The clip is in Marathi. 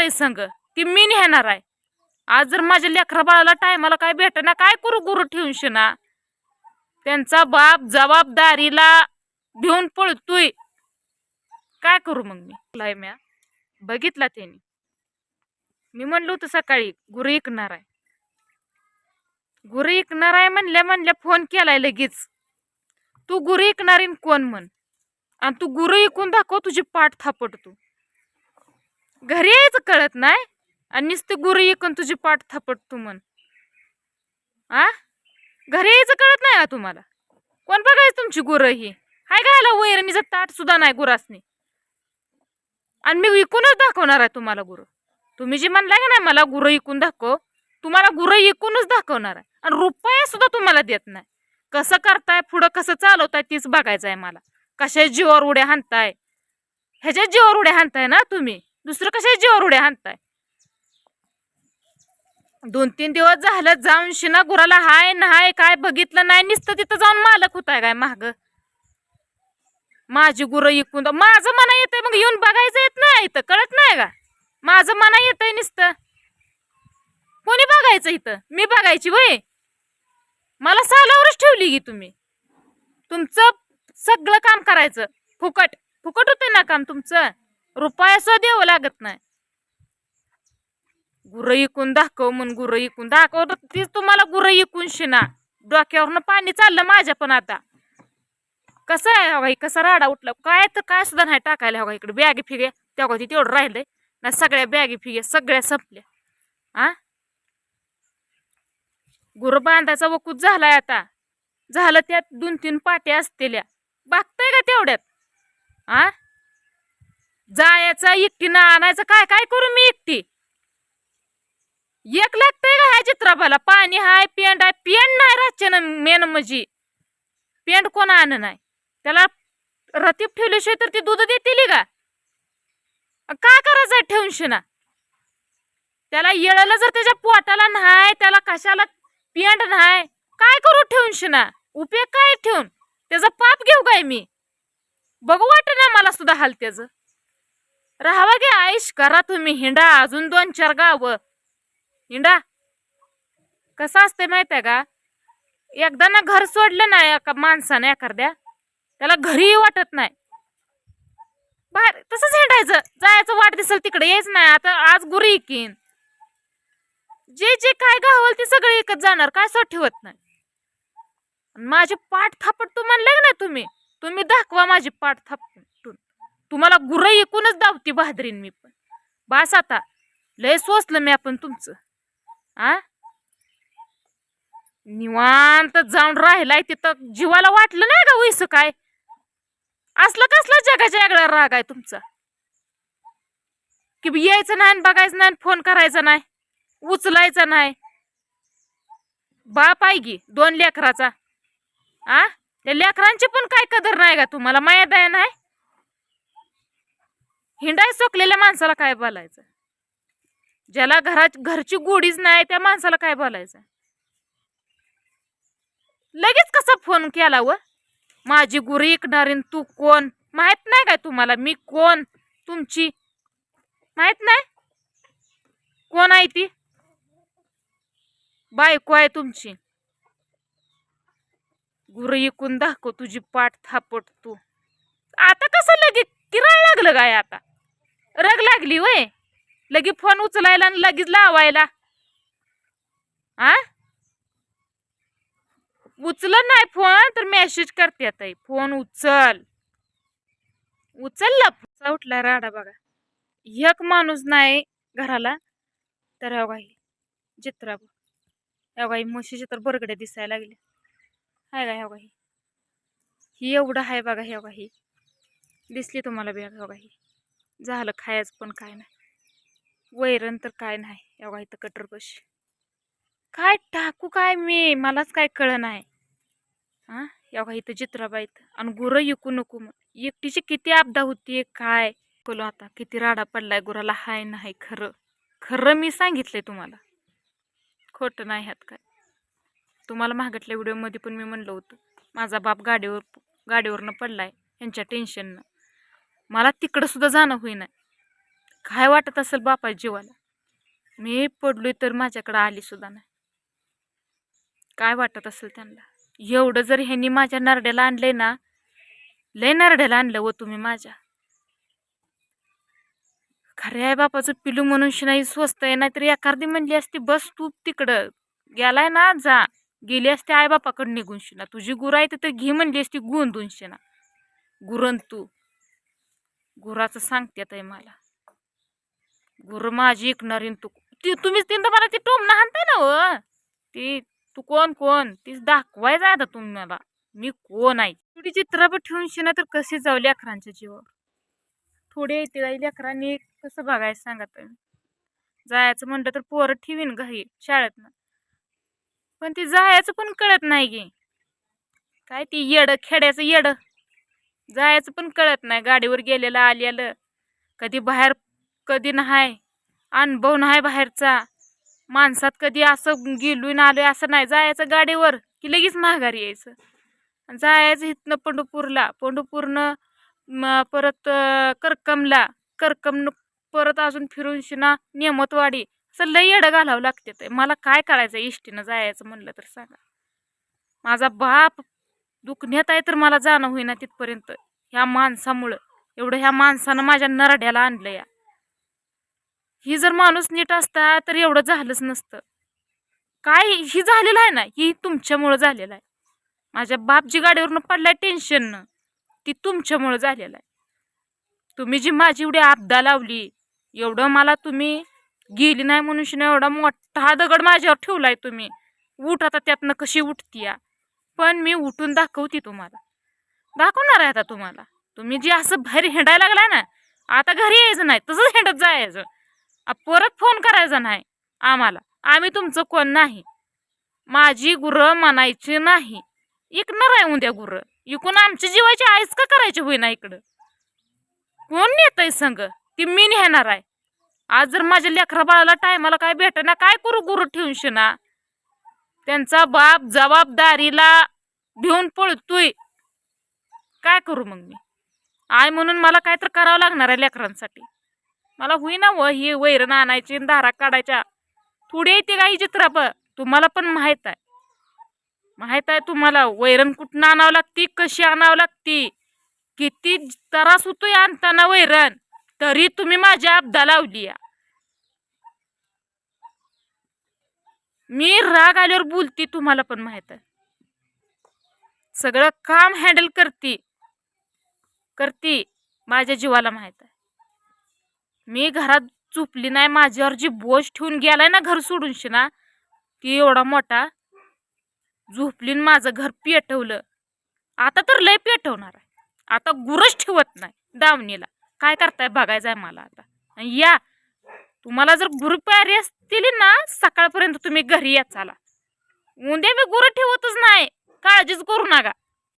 आहे संग ती मी नेणार आहे. आज जर माझ्या लेकरा बाळाला टायमाला काय भेटना काय करू गुरु ठेवून शिना? त्यांचा बाप जबाबदारीला घेऊन पळतोय. काय करू मग मी? म्या. बघितला त्यांनी. मी म्हणलो होतं सकाळी गुरु ऐकणार आहे. गुरु ऐकणार आहे म्हणल्या म्हणल्या फोन केलाय लगेच. तू गुरु ऐकणार कोण म्हण? आणि तू गुरु ऐकून दाखव तुझी पाठ थापट तू घरी यायचं कळत नाही? आणि नुसतं गुरु ऐकून तुझी पाठ थापट तू म्हण. आ? घरी यायचं कळत नाही का तुम्हाला? कोण बघायचं तुमची गुरं ही? हाय घाला वैरणीचं ताट सुद्धा नाही गुरासनी? आणि मी विकूनच दाखवणार आहे तुम्हाला गुरु. तुम्ही जे म्हणलाय का नाही मला गुरं इकून दाखव तुम्हाला गुरं इकूनच दाखवणार आहे. आणि रुपया सुद्धा तुम्हाला देत नाही. कसं करताय पुढं कसं चालवताय तीच बघायचं आहे मला. कशा जीवावर उड्या हाणताय? ह्याच्या जीवावर उड्या हाणताय ना तुम्ही? दुसरं कशा जीवावर उड्या हाणताय? दोन तीन दिवस झालं जाऊन शिना गुराला हाय नाय काय बघितलं नाही नुसतं तिथं जाऊन मालक होताय काय माग? माझी गुरं इकून माझं मना येतंय मग येऊन बघायचं येत नाही इथं कळत नाही का? माझं मना येतंय नुसतं. कोणी बघायचं इथं? मी बघायची वय मला सालावरच ठेवली की तुम्ही. तुमचं सगळं काम करायचं. फुकट. फुकट होते ना काम तुमचं? रुपया सुद्धा द्यावं लागत नाही. गुरं इकून दाखव म्हणून गुरं इकून दाखव तर तीच तुम्हाला गुरं इकून शिना डोक्यावरनं पाणी चाललं माझ्या पण आता. कसं आहे हवा कसा राडा उठला काय तर काय सुद्धा नाही टाकायला हवा इकडे. बॅग फिगे तेव्हा ती तेवढं राहिलंय. ना सगळ्या बॅगी फिगे सगळ्या संपल्या. आ? गुर बांधायचा वकूत झालाय आता. झालं त्यात दोन तीन पाट्या असतेल्या. बघताय का तेवढ्यात? आ? जायचं एकटीनं आणायचं काय काय करू मी एकटी? एक लागतंय का ह्या चित्राबाला? पाणी हाय पेंट आहे पेंड नाही रातच्यानं मेन म्हणजे. पेंड कोण आण नाही. त्याला रतीप ठेवल्याशिवाय तर ती दूध देतील का? काय करायचं ठेवून शिना त्याला येळाला जर त्याच्या पोटाला नाही त्याला कशाला पेंड नाही काय करू ठेवून शिना उपयोग काय ठेवून? त्याचा पाप घेऊ काय मी? बघू वाटत ना मला सुद्धा हाल त्याचं राहावा गे आईश करा तुम्ही हिंडा अजून दोन चार गाव. हिंडा. कसं असते माहीत आहे का? एकदा ना घर सोडलं ना एका माणसाने एखाद्या त्याला घरीही वाटत नाही. बाहेर तसंच हिंडायचं. जायचं वाट दिसेल तिकडे यायच नाही. आता आज गुरी किन जे जे काय गावल ते सगळे एकच जाणार काय सोड ठेवत नाही. माझी पाठ थापट तू म्हणले ना तुम्ही? तुम्ही दाखवा माझी पाठ थाप तुम्हाला गुरं एकूणच दावती बहादरीन मी पण. बास आता. लय सोसलं मी आपण तुमचं. आ? निवांत जाऊन राहिलाय तिथं. जीवाला वाटलं नाही का हो वैस काय? असलं कसलं जगाच्या वेगळा राग आहे तुमचा. की यायचं नाही आणि बघायचं नाही फोन करायचा नाही. उचलायचा नाही. बाप आहे की दोन लेकराचा. आ? त्या लेकरांची पण काय कदर नाही का तुम्हाला? माया दया नाही? हिंडाय सोकलेल्या माणसाला काय बोलायचं? ज्याला घरात घरची गोडीच नाही त्या माणसाला काय बोलायचं? लगेच कसा फोन केला व? माझी गुरी ऐकणारी तू कोण? माहीत नाही काय तुम्हाला? मी कोण? तुमची? माहीत नाही? कोण आहे ती? बायको आहे तुमची. गुरु इकून दाखव तुझी पाठ थापट तू. आता कसं लगे किराय लागलं काय आता? रग लागली वय. लगे फोन उचलायला आणि लगेच लावायला. आ? उचल नाही फोन तर मेसेज करते आता फोन उचल. उचलला फोन उठला राडा बघा. एक माणूस नाही घराला. तर हो काही चित्रा हो काही म्हशीचे तर बरगड्या दिसायला लागले. हाय का काही ही एवढं आहे बघा ह्या काही दिसली तुम्हाला हो काही झालं खायचं पण काय नाही. वैरण तर काय नाही. एवढा इथं कटर बस काय टाकू काय मी? मलाच काय कळ नाही. हां? एवढा इथं चित्राबाईत आणि गुरं इकू नको मग. एकटीची किती आपदा होती काय? बोलो आता किती राडा पडलाय गुराला. हाय नाही खरं. खरं मी सांगितलंय तुम्हाला. खोटं नाही ह्यात काय. तुम्हाला मागटल्या व्हिडिओमध्ये पण मी म्हणलं होतं. माझा बाप गाडीवर गाडीवरनं पडलाय. यांच्या टेन्शननं मला तिकडं सुद्धा जाणं होईना. काय वाटत असेल बापा जीवाला? मी पडलोय तर माझ्याकडं आली सुद्धा नाही. काय वाटत असेल त्यांना? एवढं जर ह्यांनी माझ्या नरड्याला आणलंय ना लय नरड्याला आणलं व तुम्ही माझ्या. खरे आहे बापाचं पिलू म्हणून नाही स्वस्त आहे नाहीतर एखादी म्हणली असती बस तू तिकडं. गेलाय ना जा. गेली असते आई बापाकडे निघून शिना. तुझी गुरं आहे तर घे म्हणली असती गुण दोनशे ना गुरण तू. गुराचं सांगतेत आहे मला. गुर माझी ऐकणारी तू ती तुम्हीच तीन मला ती टोमणं हाणताय ना व ती तू कोण कोण? ती दाखवायचं आता तुम्ही मला. मी कोण आहे? थोडी चित्रपट ठेवून शिना तर कशी जाऊ लेकरांच्या जीवावर? थोडे येते गाई लेकरांनी कसं बघायचं सांगा तुम्ही जायचं म्हणलं तर पोरं ठेवीन घरी शाळेतनं. पण ती जायचं पण कळत नाही गे. काय ती येड खेड्याचं येडं? जायचं पण कळत नाही. गाडीवर गेलेलं आलेलं. कधी बाहेर कधी नाही. अनुभव नाही बाहेरचा. माणसात कधी असं गेलून आलो असं नाही. जायचं गाडीवर की लगेच माघारी यायचं. जायचं इथनं पंढरपूरला. पंढरपूरनं परत करकमला. करकम परत अजून फिरून शिना नेमतवाडी. असं लई येडं घालावं लागते ते. मला काय करायचं इष्टीनं जायचं म्हणलं तर सांगा. माझा बाप दुखण्यात आहे तर मला जाणं होईना तिथपर्यंत. ह्या माणसामुळं. एवढं ह्या माणसानं माझ्या नरड्याला आणलं या ही जर माणूस नीट असता तर एवढं झालंच नसतं. काय ही झालेलं आहे ना? ही तुमच्यामुळं झालेलं आहे. माझ्या बापजी गाडीवरनं पडलाय टेन्शननं ती तुमच्यामुळं झालेलं आहे. तुम्ही जी माझी एवढी आपदा लावली एवढं मला तुम्ही गेली नाही म्हणून एवढा मोठा दगड माझ्यावर ठेवलाय तुम्ही. उठ आता त्यातनं कशी उठतीया? पण मी उठून दाखवते तुम्हाला. दाखवणार आहे आता तुम्हाला. तुम्ही जे असं बाहेर हिंडायला लागलाय ना आता घरी यायचं नाही तसंच हिंडत जायचं. परत फोन करायचा नाही आम्हाला. आम्ही तुमचं कोण नाही. माझी गुरं म्हणायची नाही. इकणार आहे उद्या गुरं. इकून आमच्या जीवाची आईस का करायची होईना इकडं? कोण नेतय संग? ती मी नेणार आहे? आज जर माझ्या लेकरा बाळाला टायमाला काय भेटना काय करू गुरु ठेवून शिना? त्यांचा बाप जबाबदारीला भिवून पळतोय. काय करू मग मी? आय म्हणून मला काय तर करावं लागणार आहे लेकरांसाठी. मला होईना व ही वैरण आणायची धारा काढायच्या. थोडी येते काही चित्राप तुम्हाला पण माहीत आहे. माहीत आहे तुम्हाला वैरण कुठनं आणावं लागती कशी आणावं लागती? किती त्रास होतोय आणताना वैरण. तरी तुम्ही माझ्या आपदा लावली या मी राग आल्यावर बोलती तुम्हाला पण माहीत आहे. सगळं काम हँडल करती. करती माझ्या जीवाला माहीत आहे. मी घरात चुपली नाही माझ्यावर जी बोज ठेवून गेलाय ना घर सोडूनशी ना ती एवढा मोठा झोपलीन माझं घर पेटवलं. आता तर लय पेटवणार आहे. आता गुरच ठेवत नाही दावणीला. काय करताय बघायचं आहे मला आता. या तुम्हाला जर गुरु असते असतील ना सकाळपर्यंत तुम्ही घरी या चाला. उद्या मी गुरं ठेवतच नाही. काळजीच करू नका.